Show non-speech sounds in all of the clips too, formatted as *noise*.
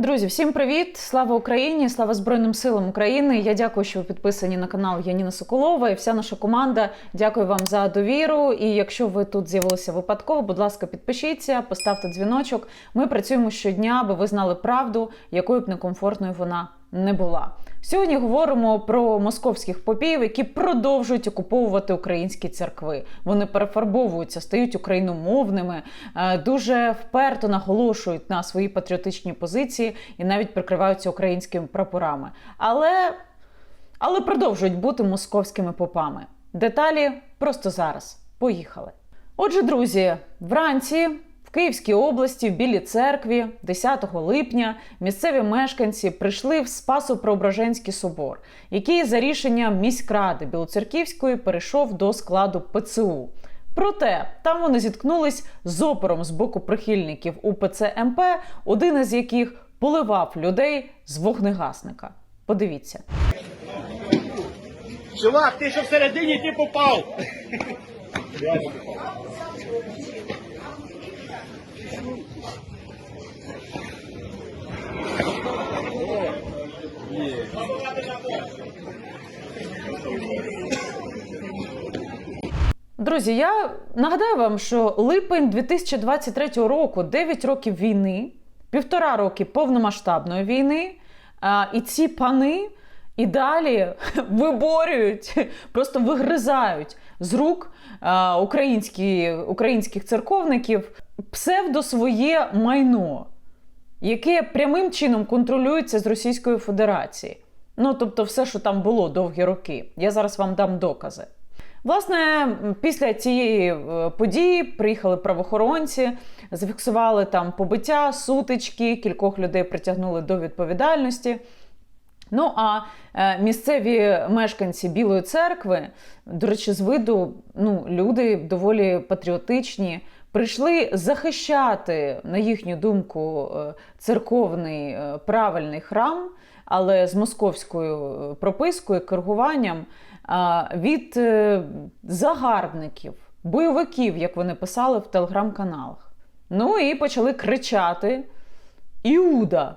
Друзі, всім привіт! Слава Україні! Слава Збройним силам України! Я дякую, що ви підписані на канал Яніна Соколова і вся наша команда. Дякую вам за довіру. І якщо ви тут з'явилися випадково, будь ласка, підпишіться, поставте дзвіночок. Ми працюємо щодня, аби ви знали правду, якою б некомфортною вона не була. Сьогодні говоримо про московських попів, які продовжують окуповувати українські церкви. Вони перефарбовуються, стають україномовними, е, дуже вперто наголошують на свої патріотичні позиції і навіть прикриваються українськими прапорами. Але, але продовжують бути московськими попами. Деталі просто зараз. Поїхали. Отже, друзі, вранці в Київській області, в Білій церкві, 10 липня, місцеві мешканці прийшли в Спасо-Преображенський собор, який за рішенням міськради Білоцерківської перейшов до складу ПЦУ. Проте там вони зіткнулись з опором з боку прихильників УПЦ МП, один із яких поливав людей з вогнегасника. Подивіться. Чувак, ти що всередині ти попав? *laughs* Друзі, я нагадаю вам, що липень 2023 року 9 років війни, півтора роки повномасштабної війни, і ці пани і далі *laughs* виборюють, просто вигризають з рук українські, українських церковників псевдо своє майно, яке прямим чином контролюється з Російської Федерації. Ну, тобто, все, що там було довгі роки. Я зараз вам дам докази. Власне, після цієї е, події приїхали правоохоронці, зафіксували там побиття, сутички, кількох людей притягнули до відповідальності. Ну а е, місцеві мешканці Білої церкви, до речі, з виду ну, люди доволі патріотичні, прийшли захищати, на їхню думку, е, церковний е, правильний храм, але з московською е, пропискою, коригуванням від загарбників, бойовиків, як вони писали в телеграм-каналах. Ну і почали кричати: Іуда!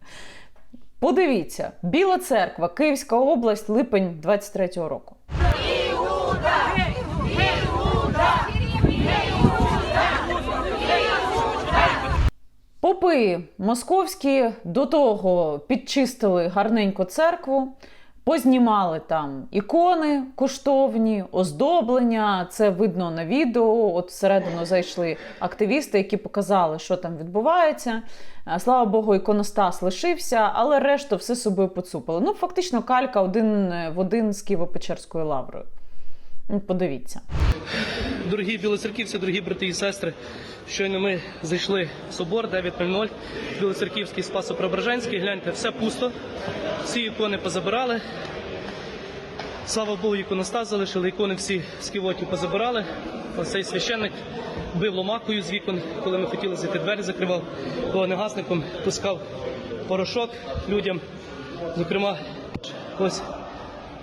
*laughs* Подивіться, Біла церква, Київська область, липень 23-го року. Попи московські до того підчистили гарненько церкву, познімали там ікони коштовні, оздоблення. Це видно на відео. От всередину зайшли активісти, які показали, що там відбувається. Слава Богу, іконостас лишився, але решту все собою поцупили. Ну, фактично, калька один в один з Києво-Печерською лаврою. Ну, Подивіться. Дорогі білоцерківці, дорогі брати і сестри, щойно ми зайшли в собор 9.00, Білоцерківський Спасо-Преображенський. Гляньте, все пусто, всі ікони позабирали. Слава Богу, іконостас залишили, ікони всі з ківотів позабирали. Ось цей священник бив ломакою з вікон, коли ми хотіли зайти, двері закривав, вогнегасником пускав порошок людям. Зокрема, ось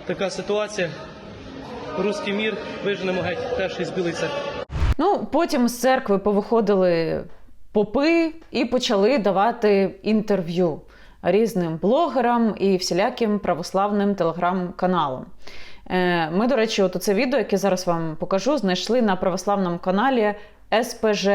така ситуація. Руський мір виженемо геть теж із церкви. Ну, потім з церкви повиходили попи і почали давати інтерв'ю різним блогерам і всіляким православним телеграм-каналам. Е, Ми, до речі, от це відео, яке зараз вам покажу, знайшли на православному каналі СПЖ.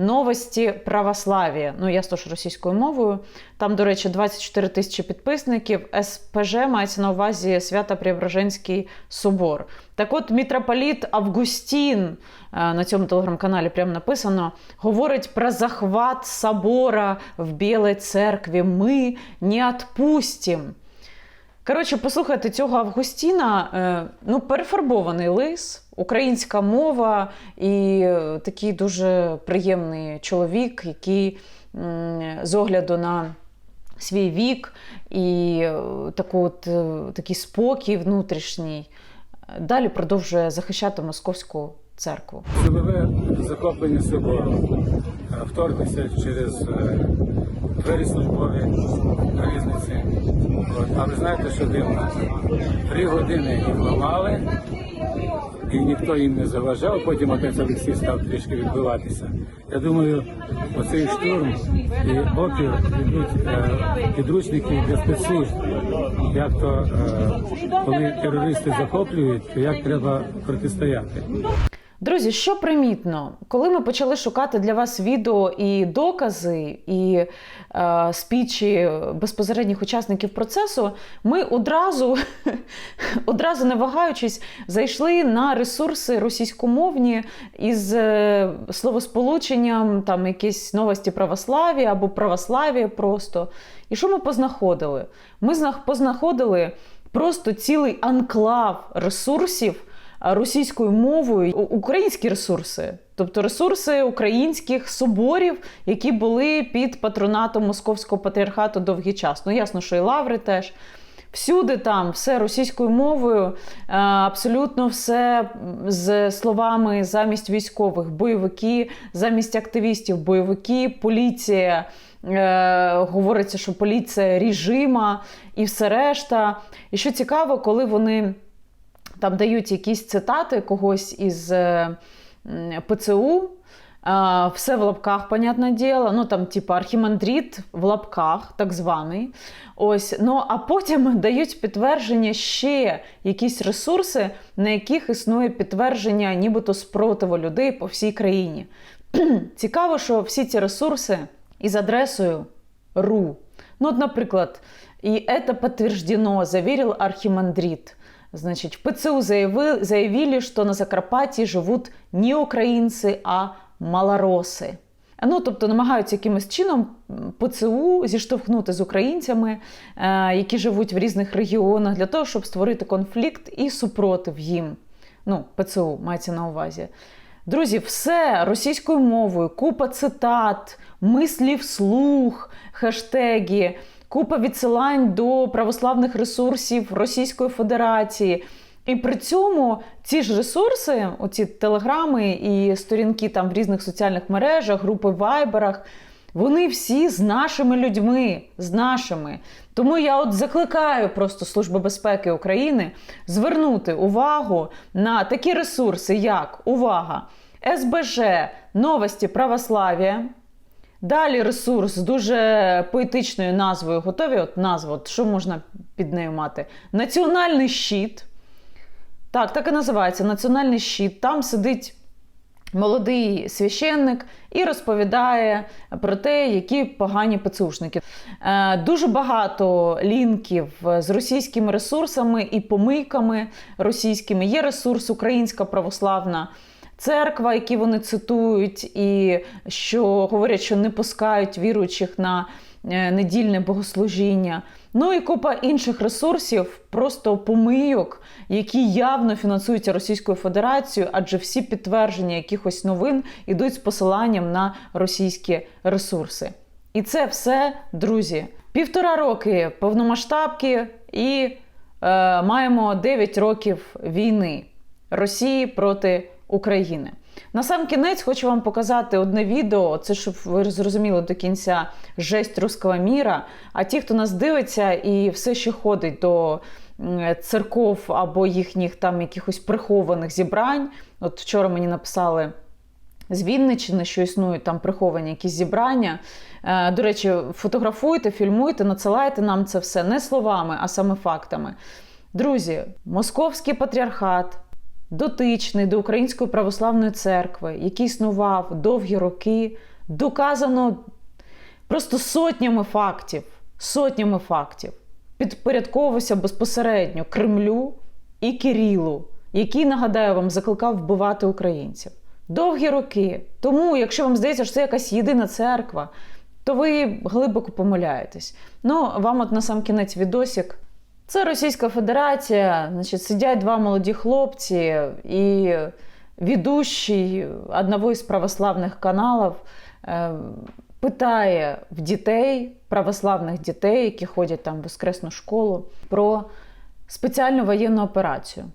Новості православ'я. Ну, я ж російською мовою. Там, до речі, 24 тисячі підписників. СПЖ мається на увазі Свято-Преображенський собор. Так от, мітрополіт Августін е, на цьому телеграм-каналі прямо написано: говорить про захват собора в Білій церкві. Ми не відпустимо. Коротше, послухайте цього Августіна, е, ну, перефарбований лис, українська мова і е, такий дуже приємний чоловік, який з огляду на свій вік і е, таку от, е, такий спокій внутрішній, далі продовжує захищати московську церкву. Силове захоплення собору, вторгнувся через двері службові різниці. А ви знаєте, що дивно? Три години їх ламали, і ніхто їм не заважав. Потім отець Олексій став трішки відбиватися. Я думаю, оцей штурм і опір ведуть е, підручники для спецслужб. Як то е, коли терористи захоплюють, то як треба протистояти. Друзі, що примітно, коли ми почали шукати для вас відео і докази, і е, спічі безпосередніх учасників процесу, ми одразу, *laughs* одразу не вагаючись, зайшли на ресурси російськомовні із е, словосполученням там якісь новості православ'я або православ'я просто. І що ми познаходили? Ми знах- познаходили просто цілий анклав ресурсів російською мовою українські ресурси, тобто ресурси українських соборів, які були під патронатом московського патріархату довгий час. Ну ясно, що і лаври теж. Всюди там все російською мовою, е, абсолютно все з словами замість військових, бойовики, замість активістів, бойовики, поліція. Е, говориться, що поліція режима і все решта. І що цікаво, коли вони там дають якісь цитати когось із е, ПЦУ. Все в лапках, понятне діло. Ну там, типу, архімандрит в лапках, так званий. Ось, ну а потім *laughs* дають підтвердження ще якісь ресурси, на яких існує підтвердження, нібито спротиву людей по всій країні. *clears throat* Цікаво, що всі ці ресурси із адресою РУ. Ну, от, наприклад, і это подтверждено, заверил архимандрит. Значит, в ПЦУ заявил, заявили, что на Закарпатті живуть не українці, а малороси. Ну, тобто намагаються якимось чином ПЦУ зіштовхнути з українцями, е, які живуть в різних регіонах, для того, щоб створити конфлікт і супротив їм. Ну, ПЦУ мається на увазі. Друзі, все російською мовою, купа цитат, мислі вслух, хештеги, купа відсилань до православних ресурсів Російської Федерації. І при цьому ці ж ресурси, оці телеграми і сторінки там в різних соціальних мережах, групи в вайберах, вони всі з нашими людьми, з нашими. Тому я от закликаю просто Службу безпеки України звернути увагу на такі ресурси, як увага, СБЖ, новості православ'я. Далі ресурс з дуже поетичною назвою. Готові? От назва, от що можна під нею мати? Національний щит. Так, так і називається Національний щит. Там сидить молодий священник і розповідає про те, які погані ПЦУшники. Е, Дуже багато лінків з російськими ресурсами і помийками російськими. Є ресурс Українська православна. Церква, які вони цитують, і що говорять, що не пускають віруючих на е, недільне богослужіння. Ну і купа інших ресурсів, просто помийок, які явно фінансуються Російською Федерацією, адже всі підтвердження якихось новин йдуть з посиланням на російські ресурси. І це все, друзі, півтора роки повномасштабки, і е, маємо 9 років війни Росії проти України. На сам кінець хочу вам показати одне відео. Це щоб ви зрозуміли до кінця жесть руського міра. А ті, хто нас дивиться і все ще ходить до церков або їхніх там якихось прихованих зібрань. От вчора мені написали з Вінниччини, що існують там приховані якісь зібрання. Е, До речі, фотографуйте, фільмуйте, надсилайте нам це все не словами, а саме фактами. Друзі, московський патріархат дотичний до Української православної церкви, який існував довгі роки, доказано просто сотнями фактів, сотнями фактів, підпорядковувався безпосередньо Кремлю і Кирилу, який, нагадаю вам, закликав вбивати українців. Довгі роки. Тому, якщо вам здається, що це якась єдина церква, то ви глибоко помиляєтесь. Ну, вам от на сам кінець відосик. Це Російська Федерація, значить, сидять два молоді хлопці і ведущий одного із православних каналів е, питає в дітей, православних дітей, які ходять там в воскресну школу, про спеціальну воєнну операцію.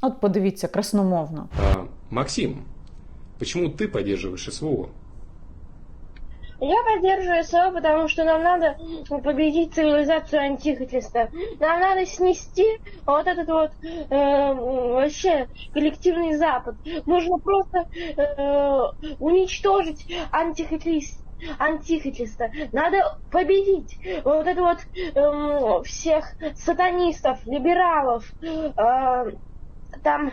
От подивіться, красномовно. А, Максим, почему ты поддерживаешь СВО? Я поддерживаю СВО, потому что нам надо победить цивилизацию антихриста. Нам надо снести вот этот вот э, вообще коллективный Запад. Нужно просто э, уничтожить антихрист. Антихриста. Надо победить вот это вот эм, всех сатанистов, либералов, э, там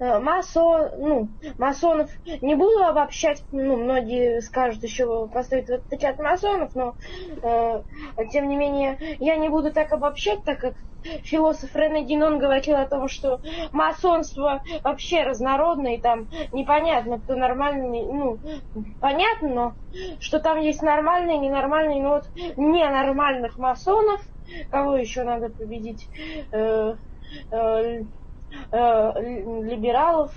масо, ну, масонов не буду обобщать, ну, многие скажут еще поставить в этот чат масонов, но э, тем не менее я не буду так обобщать, так как философ Рене Динон говорил о том, что масонство вообще разнородно, и там непонятно, кто нормальный, ну, понятно, но что там есть нормальные, ненормальные, но вот ненормальных масонов, кого еще надо победить, Э, э, э, либералов,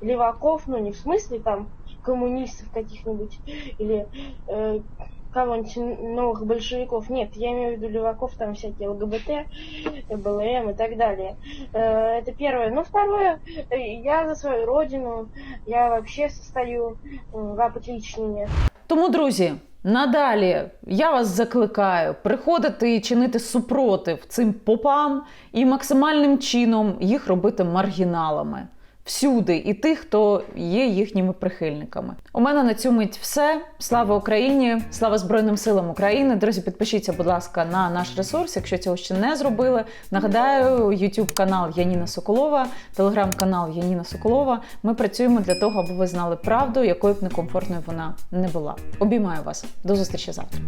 леваков, ну не в смысле там коммунистов каких-нибудь или э, кого-нибудь новых большевиков. Нет, я имею в виду леваков, там всякие ЛГБТ, БЛМ и так далее. Э, это первое. Ну, второе, э, я за свою родину, я вообще состою в отличнине. Тому, друзі, надалі я вас закликаю приходити і чинити супротив цим попам і максимальним чином їх робити маргіналами. Всюди, і тих, хто є їхніми прихильниками. У мене на цю мить все. Слава Україні! Слава Збройним силам України! Друзі, підпишіться, будь ласка, на наш ресурс, якщо цього ще не зробили. Нагадаю, YouTube канал Яніна Соколова, телеграм-канал Яніна Соколова. Ми працюємо для того, аби ви знали правду, якою б некомфортною вона не була. Обіймаю вас. До зустрічі завтра.